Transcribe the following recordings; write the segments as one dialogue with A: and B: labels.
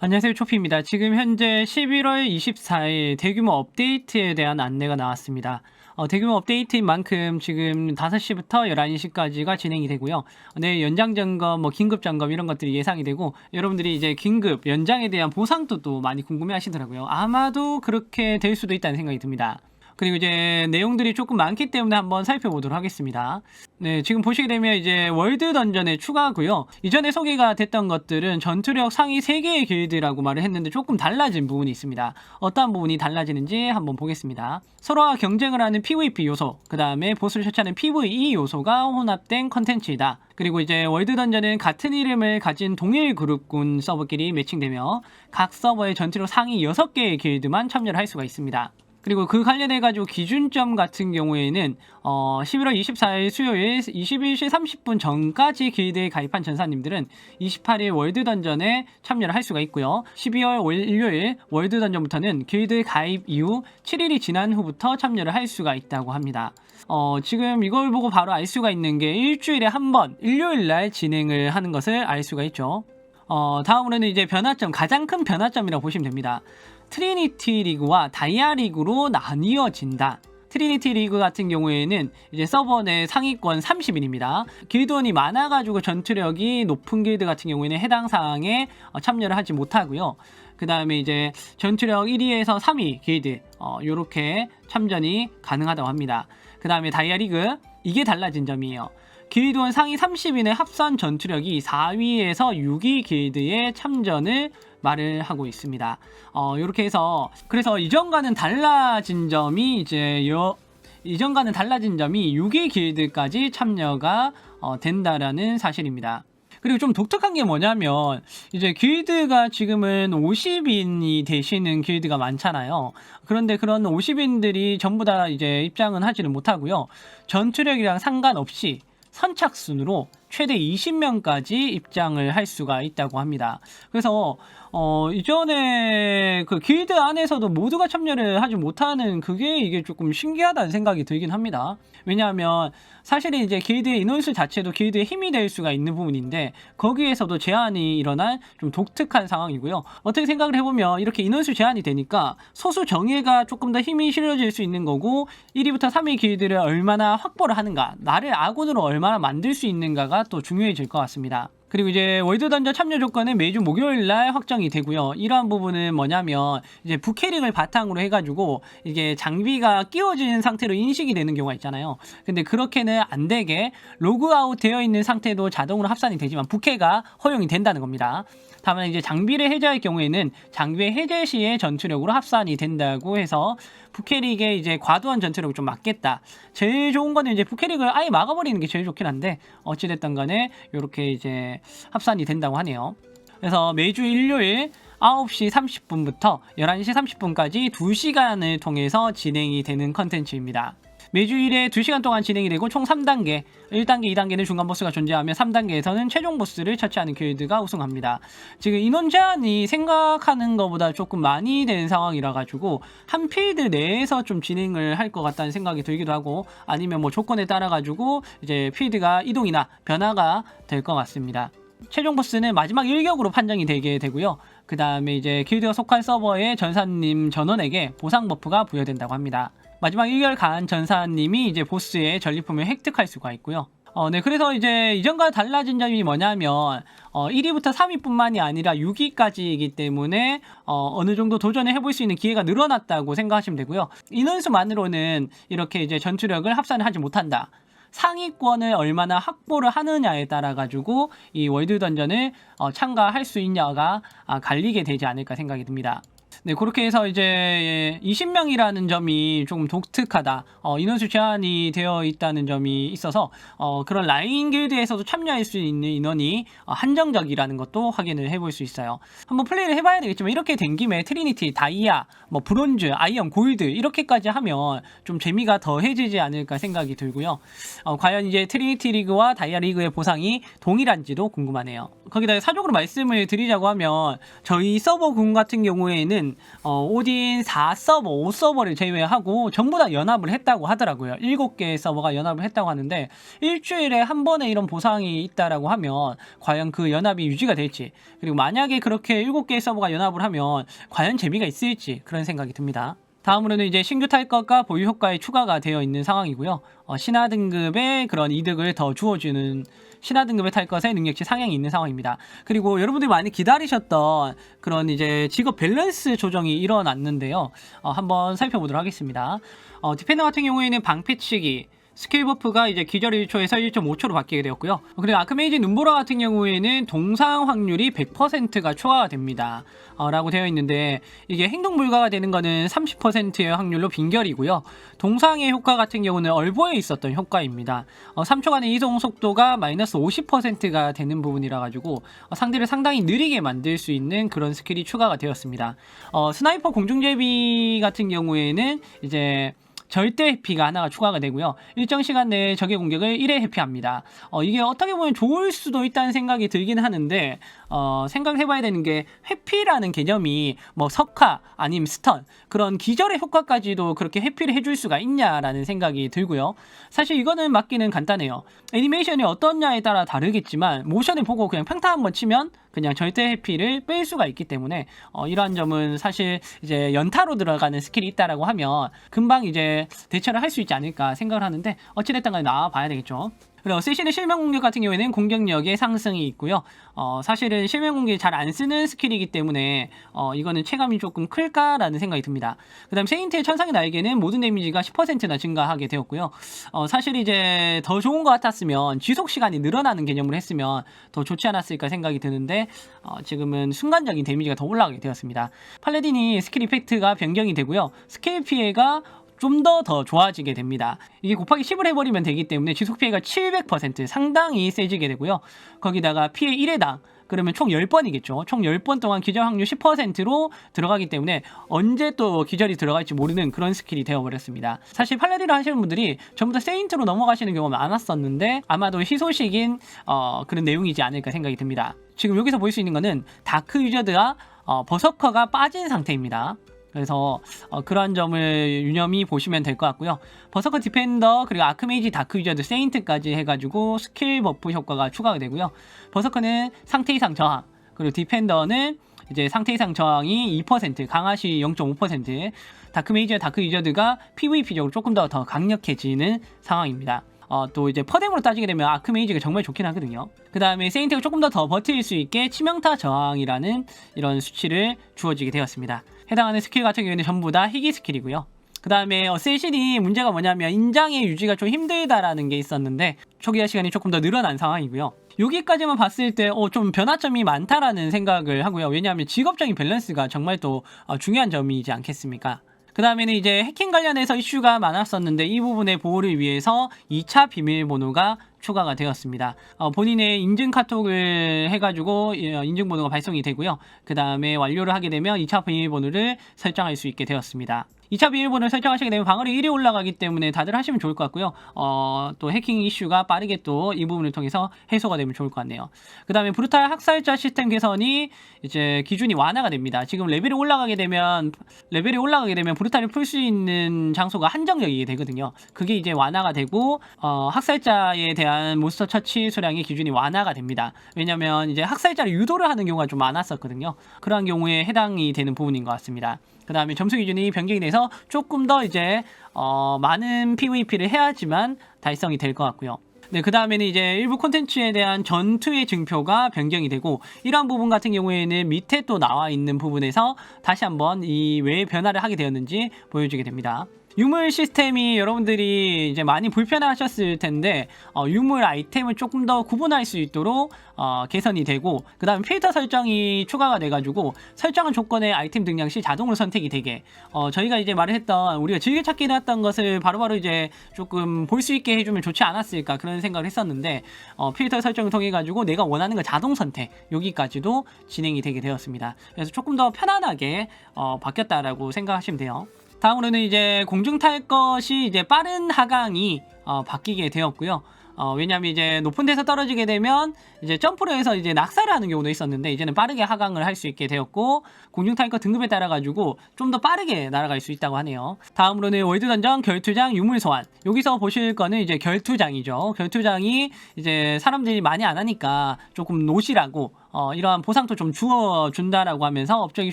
A: 안녕하세요 초피입니다. 지금 현재 11월 24일 대규모 업데이트에 대한 안내가 나왔습니다. 어, 대규모 업데이트인 만큼 지금 5시부터 11시까지가 진행이 되고요. 네, 연장 점검, 뭐 긴급 점검 이런 것들이 예상이 되고 여러분들이 이제 긴급 연장에 대한 보상도 또 많이 궁금해 하시더라고요. 아마도 그렇게 될 수도 있다는 생각이 듭니다. 그리고 이제 내용들이 조금 많기 때문에 한번 살펴보도록 하겠습니다. 네, 지금 보시게 되면 이제 월드 던전에 추가고요. 이전에 소개가 됐던 것들은 전투력 상위 3개의 길드라고 말을 했는데 조금 달라진 부분이 있습니다. 어떠한 부분이 달라지는지 한번 보겠습니다. 서로와 경쟁을 하는 PVP 요소, 그 다음에 보스를 처치하는 PVE 요소가 혼합된 컨텐츠이다. 그리고 이제 월드 던전은 같은 이름을 가진 동일 그룹군 서버끼리 매칭되며 각 서버의 전투력 상위 6개의 길드만 참여를 할 수가 있습니다. 그리고 그 관련해 가지고 기준점 같은 경우에는 어 11월 24일 수요일 21시 30분 전까지 길드에 가입한 전사님들은 28일 월드 던전에 참여를 할 수가 있고요. 12월 월- 일요일 월드 던전부터는 길드 가입 이후 7일이 지난 후부터 참여를 할 수가 있다고 합니다. 어, 지금 이걸 보고 바로 알 수가 있는 게 일주일에 한 번 일요일 날 진행을 하는 것을 알 수가 있죠. 어, 다음으로는 이제 변화점, 가장 큰 변화점이라고 보시면 됩니다. 트리니티 리그와 다이아 리그로 나뉘어진다. 트리니티 리그 같은 경우에는 이제 서버 내 상위권 30인입니다. 길드원이 많아가지고 전투력이 높은 길드 같은 경우에는 해당 사항에 어, 참여를 하지 못하고요. 그 다음에 이제 전투력 1위에서 3위 길드 어, 요렇게 참전이 가능하다고 합니다. 그 다음에 다이아 리그 이게 달라진 점이에요. 길드원 상위 30인의 합산 전투력이 4위에서 6위 길드에 참전을 말을 하고 있습니다. 어, 이렇게 해서 그래서 이전과는 달라진 점이 이제 요 이전과는 달라진 점이 6위 길드까지 참여가 어, 된다라는 사실입니다. 그리고 좀 독특한 게 뭐냐면 이제 길드가 지금은 50인이 되시는 길드가 많잖아요. 그런데 그런 50인들이 전부 다 이제 입장은 하지는 못하고요. 전투력이랑 상관없이 선착순으로 최대 20명까지 입장을 할 수가 있다고 합니다. 그래서 어 이전에 그 길드 안에서도 모두가 참여를 하지 못하는 그게 이게 조금 신기하다는 생각이 들긴 합니다. 왜냐하면 사실은 이제 길드의 인원수 자체도 길드의 힘이 될 수가 있는 부분인데 거기에서도 제한이 일어난 좀 독특한 상황이고요. 어떻게 생각을 해보면 이렇게 인원수 제한이 되니까 소수 정예가 조금 더 힘이 실어질 수 있는 거고 1위부터 3위 길드를 얼마나 확보를 하는가 나를 아군으로 얼마나 만들 수 있는가가 또 중요해질 것 같습니다. 그리고 이제 월드 던전 참여 조건은 매주 목요일 날 확정이 되고요. 이러한 부분은 뭐냐면 이제 부캐링을 바탕으로 해가지고 이게 장비가 끼워진 상태로 인식이 되는 경우가 있잖아요. 근데 그렇게는 안 되게 로그아웃 되어 있는 상태도 자동으로 합산이 되지만 부캐가 허용이 된다는 겁니다. 다만 이제 장비를 해제할 경우에는 장비의 해제 시에 전투력으로 합산이 된다고 해서 부캐릭에 이제 과도한 전투력을 좀 막겠다. 제일 좋은 거는 이제 부캐릭을 아예 막아버리는 게 제일 좋긴 한데 어찌됐든 간에 이렇게 이제 합산이 된다고 하네요. 그래서 매주 일요일 9시 30분부터 11시 30분까지 2시간을 통해서 진행이 되는 컨텐츠입니다. 매주 1회 2시간 동안 진행이 되고 총 3단계 1단계, 2단계는 중간 보스가 존재하며 3단계에서는 최종 보스를 처치하는 길드가 우승합니다. 지금 인원 제한이 생각하는 것보다 조금 많이 된 상황이라 가지고 한 필드 내에서 좀 진행을 할 것 같다는 생각이 들기도 하고 아니면 뭐 조건에 따라 가지고 이제 필드가 이동이나 변화가 될 것 같습니다. 최종 보스는 마지막 일격으로 판정이 되게 되고요. 그 다음에 이제 길드가 속한 서버의 전사님 전원에게 보상 버프가 부여된다고 합니다. 마지막 일결 간 전사님이 이제 보스의 전리품을 획득할 수가 있고요. 어, 네, 그래서 이제 이전과 달라진 점이 뭐냐면, 어, 1위부터 3위뿐만이 아니라 6위까지이기 때문에, 어, 어느 정도 도전을 해볼 수 있는 기회가 늘어났다고 생각하시면 되고요. 인원수만으로는 이렇게 이제 전투력을 합산을 하지 못한다. 상위권을 얼마나 확보를 하느냐에 따라 가지고 이 월드 던전을 어, 참가할 수 있냐가 아, 갈리게 되지 않을까 생각이 듭니다. 네, 그렇게 해서 이제 20명이라는 점이 조금 독특하다. 어, 인원수 제한이 되어 있다는 점이 있어서 어, 그런 라인 길드에서도 참여할 수 있는 인원이 어, 한정적이라는 것도 확인을 해볼 수 있어요. 한번 플레이를 해봐야 되겠지만 이렇게 된 김에 트리니티, 다이아, 뭐 브론즈, 아이언, 골드 이렇게까지 하면 좀 재미가 더해지지 않을까 생각이 들고요. 어, 과연 이제 트리니티 리그와 다이아 리그의 보상이 동일한지도 궁금하네요. 거기다 사적으로 말씀을 드리자고 하면 저희 서버 군 같은 경우에는 어, 오딘 4서버, 5서버를 제외하고 전부 다 연합을 했다고 하더라고요. 7개의 서버가 연합을 했다고 하는데 일주일에 한 번에 이런 보상이 있다라고 하면 과연 그 연합이 유지가 될지 그리고 만약에 그렇게 7개의 서버가 연합을 하면 과연 재미가 있을지 그런 생각이 듭니다. 다음으로는 이제 신규 탈것과 보유 효과에 추가가 되어 있는 상황이고요. 어, 신화 등급의 그런 이득을 더 주어주는 신화 등급의 탈 것의 능력치 상향이 있는 상황입니다. 그리고 여러분들이 많이 기다리셨던 그런 이제 직업 밸런스 조정이 일어났는데요. 어, 한번 살펴보도록 하겠습니다. 어, 디펜더 같은 경우에는 방패치기, 스킬 버프가 이제 기절 1초에서 1.5초로 바뀌게 되었고요. 그리고 아크메이지 눈보라 같은 경우에는 동상 확률이 100%가 추가가 됩니다. 어, 라고 되어 있는데 이게 행동 불가가 되는 거는 30%의 확률로 빈결이고요. 동상의 효과 같은 경우는 얼보에 있었던 효과입니다. 어, 3초간의 이동 속도가 마이너스 50%가 되는 부분이라 가지고 어, 상대를 상당히 느리게 만들 수 있는 그런 스킬이 추가가 되었습니다. 어, 스나이퍼 공중제비 같은 경우에는 이제 절대 회피가 하나가 추가가 되고요. 일정 시간 내에 적의 공격을 1회 회피합니다. 어, 이게 어떻게 보면 좋을 수도 있다는 생각이 들긴 하는데 어, 생각을 해봐야 되는 게 회피라는 개념이 뭐 석화 아니면 스턴 그런 기절의 효과까지도 그렇게 회피를 해줄 수가 있냐라는 생각이 들고요. 사실 이거는 맞기는 간단해요. 애니메이션이 어떻냐에 따라 다르겠지만 모션을 보고 그냥 평타 한번 치면 그냥 절대 회피를 뺄 수가 있기 때문에 어, 이러한 점은 사실 이제 연타로 들어가는 스킬이 있다라고 하면 금방 이제 대처를 할 수 있지 않을까 생각을 하는데 어찌됐든 간에 나와봐야 되겠죠. 그리고 세신의 실명 공격 같은 경우에는 공격력의 상승이 있고요. 어, 사실은 실명 공격이 잘안 쓰는 스킬이기 때문에 어, 이거는 체감이 조금 클까라는 생각이 듭니다. 그 다음 세인트의 천상의 날개는 모든 데미지가 10%나 증가하게 되었고요. 어, 사실 이제 더 좋은 것 같았으면 지속 시간이 늘어나는 개념으로 했으면 더 좋지 않았을까 생각이 드는데 어, 지금은 순간적인 데미지가 더 올라가게 되었습니다. 팔레딘이 스킬 이펙트가 변경이 되고요. 스킬 피해가 좀 더 더 좋아지게 됩니다. 이게 곱하기 10을 해버리면 되기 때문에 지속 피해가 700% 상당히 세지게 되고요. 거기다가 피해 1회당 그러면 총 10번이겠죠. 총 10번 동안 기절 확률 10%로 들어가기 때문에 언제 또 기절이 들어갈지 모르는 그런 스킬이 되어버렸습니다. 사실 팔레디를 하시는 분들이 전부 다 세인트로 넘어가시는 경우가 많았었는데 아마도 희소식인 어, 그런 내용이지 않을까 생각이 듭니다. 지금 여기서 볼 수 있는 거는 다크 유저드와 어, 버서커가 빠진 상태입니다. 그래서 어, 그러한 점을 유념히 보시면 될 것 같고요. 버서커 디펜더 그리고 아크메이지 다크 유저드 세인트까지 해가지고 스킬 버프 효과가 추가가 되고요. 버서커는 상태 이상 저항 그리고 디펜더는 이제 상태 이상 저항이 2% 강화시 0.5% 다크메이지와 다크 유저드가 PVP적으로 조금 더 더 강력해지는 상황입니다. 어, 또 이제 퍼뎀으로 따지게 되면 아크메이지가 정말 좋긴 하거든요. 그 다음에 세인트가 조금 더 더 버틸 수 있게 치명타 저항이라는 이런 수치를 주어지게 되었습니다. 해당하는 스킬 같은 경우에는 전부 다 희귀 스킬이고요. 그 다음에 어, 세신이 문제가 뭐냐면 인장의 유지가 좀 힘들다라는 게 있었는데 초기화 시간이 조금 더 늘어난 상황이고요. 여기까지만 봤을 때 어, 좀 변화점이 많다라는 생각을 하고요. 왜냐하면 직업적인 밸런스가 정말 또 어, 중요한 점이지 않겠습니까? 그 다음에는 이제 해킹 관련해서 이슈가 많았었는데 이 부분의 보호를 위해서 2차 비밀번호가 추가가 되었습니다. 어, 본인의 인증 카톡을 해가지고 어, 인증번호가 발송이 되고요. 그 다음에 완료를 하게 되면 2차 비밀번호를 설정할 수 있게 되었습니다. 2차 비밀번호를 설정하시게 되면 방어력 1이 올라가기 때문에 다들 하시면 좋을 것 같고요. 어, 또 해킹 이슈가 빠르게 또 이 부분을 통해서 해소가 되면 좋을 것 같네요. 그 다음에 브루탈 학살자 시스템 개선이 이제 기준이 완화가 됩니다. 지금 레벨이 올라가게 되면 레벨이 올라가게 되면 브루탈을 풀 수 있는 장소가 한정적이게 되거든요. 그게 이제 완화가 되고 어, 학살자에 대한 몬스터 처치 수량의 기준이 완화가 됩니다. 왜냐면 이제 학살자를 유도를 하는 경우가 좀 많았었거든요. 그러한 경우에 해당이 되는 부분인 것 같습니다. 그 다음에 점수 기준이 변경이 돼서 조금 더 이제 어, 많은 PVP를 해야지만 달성이 될 것 같고요. 네, 그 다음에는 이제 일부 콘텐츠에 대한 전투의 증표가 변경이 되고, 이러한 부분 같은 경우에는 밑에 또 나와 있는 부분에서 다시 한번 이 왜 변화를 하게 되었는지 보여주게 됩니다. 유물 시스템이 여러분들이 이제 많이 불편하셨을 텐데 어, 유물 아이템을 조금 더 구분할 수 있도록 어, 개선이 되고 그 다음 필터 설정이 추가가 돼가지고 설정한 조건의 아이템 등장 시 자동으로 선택이 되게 어, 저희가 이제 말했던 우리가 즐겨찾기 했던 것을 바로바로 이제 조금 볼 수 있게 해주면 좋지 않았을까 그런 생각을 했었는데 어, 필터 설정을 통해 가지고 내가 원하는 거 자동 선택 여기까지도 진행이 되게 되었습니다. 그래서 조금 더 편안하게 어, 바뀌었다라고 생각하시면 돼요. 다음으로는 이제 공중 탈 것이 이제 빠른 하강이 어, 바뀌게 되었고요. 어, 왜냐면 이제 높은 데서 떨어지게 되면 이제 점프를 해서 이제 낙사를 하는 경우도 있었는데 이제는 빠르게 하강을 할 수 있게 되었고 공중 탱커 등급에 따라 가지고 좀 더 빠르게 날아갈 수 있다고 하네요. 다음으로는 월드 던전 결투장 유물 소환. 여기서 보실 거는 이제 결투장이죠. 결투장이 이제 사람들이 많이 안 하니까 조금 노시라고 어, 이러한 보상도 좀 주어 준다라고 하면서 업적이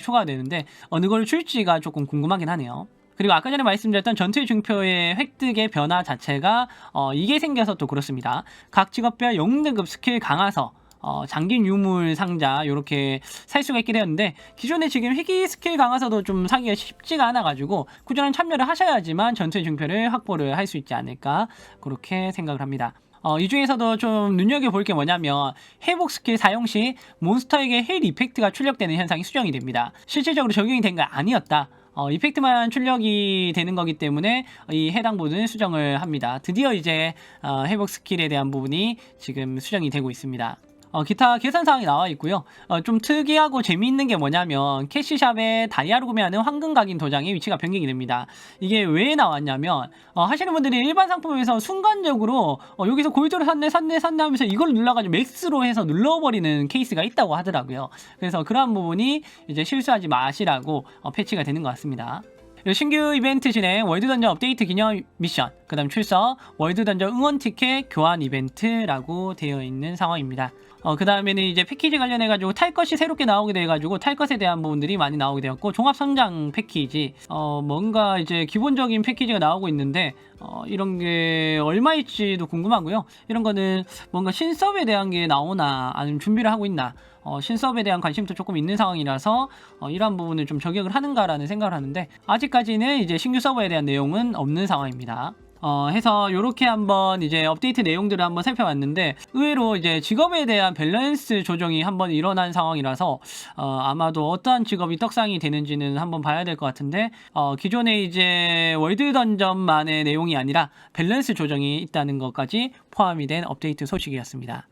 A: 추가되는데 어느 걸 줄지가 조금 궁금하긴 하네요. 그리고 아까 전에 말씀드렸던 전투의 중표의 획득의 변화 자체가 어, 이게 생겨서 또 그렇습니다. 각 직업별 영등급 스킬 강화서 어, 장긴 유물 상자 이렇게 살 수가 있게 되었는데 기존에 지금 희귀 스킬 강화서도 좀 사기가 쉽지가 않아 가지고 꾸준한 참여를 하셔야지만 전투의 중표를 확보를 할 수 있지 않을까 그렇게 생각을 합니다. 어, 이 중에서도 좀 눈여겨볼 게 뭐냐면 회복 스킬 사용 시 몬스터에게 힐 이펙트가 출력되는 현상이 수정이 됩니다. 실질적으로 적용이 된 건 아니었다. 어, 이펙트만 출력이 되는 거기 때문에 이 해당 부분은 수정을 합니다. 드디어 이제 어, 회복 스킬에 대한 부분이 지금 수정이 되고 있습니다. 어, 기타 계산 사항이 나와 있고요. 어, 좀 특이하고 재미있는 게 뭐냐면 캐시샵에 다이아로 구매하는 황금 각인 도장의 위치가 변경이 됩니다. 이게 왜 나왔냐면 어, 하시는 분들이 일반 상품에서 순간적으로 어, 여기서 골드를 샀네 샀네 샀네 하면서 이걸 눌러가지고 맥스로 해서 눌러버리는 케이스가 있다고 하더라고요. 그래서 그러한 부분이 이제 실수하지 마시라고 어, 패치가 되는 것 같습니다. 신규 이벤트 진행 월드 던전 업데이트 기념 미션 그 다음 출석 월드 던전 응원 티켓 교환 이벤트라고 되어 있는 상황입니다. 어, 그 다음에는 이제 패키지 관련해가지고 탈 것이 새롭게 나오게 돼가지고 탈 것에 대한 부분들이 많이 나오게 되었고 종합 성장 패키지 어, 뭔가 이제 기본적인 패키지가 나오고 있는데 어, 이런 게 얼마일지도 궁금하고요. 이런 거는 뭔가 신섭에 대한 게 나오나 아니면 준비를 하고 있나 어, 신섭에 대한 관심도 조금 있는 상황이라서 어, 이러한 부분을 좀 저격을 하는가라는 생각을 하는데 아직까지는 이제 신규 서버에 대한 내용은 없는 상황입니다. 어, 해서 이렇게 한번 이제 업데이트 내용들을 한번 살펴봤는데 의외로 이제 직업에 대한 밸런스 조정이 한번 일어난 상황이라서 어, 아마도 어떠한 직업이 떡상이 되는지는 한번 봐야 될 것 같은데 어, 기존에 이제 월드 던전만의 내용이 아니라 밸런스 조정이 있다는 것까지 포함이 된 업데이트 소식이었습니다.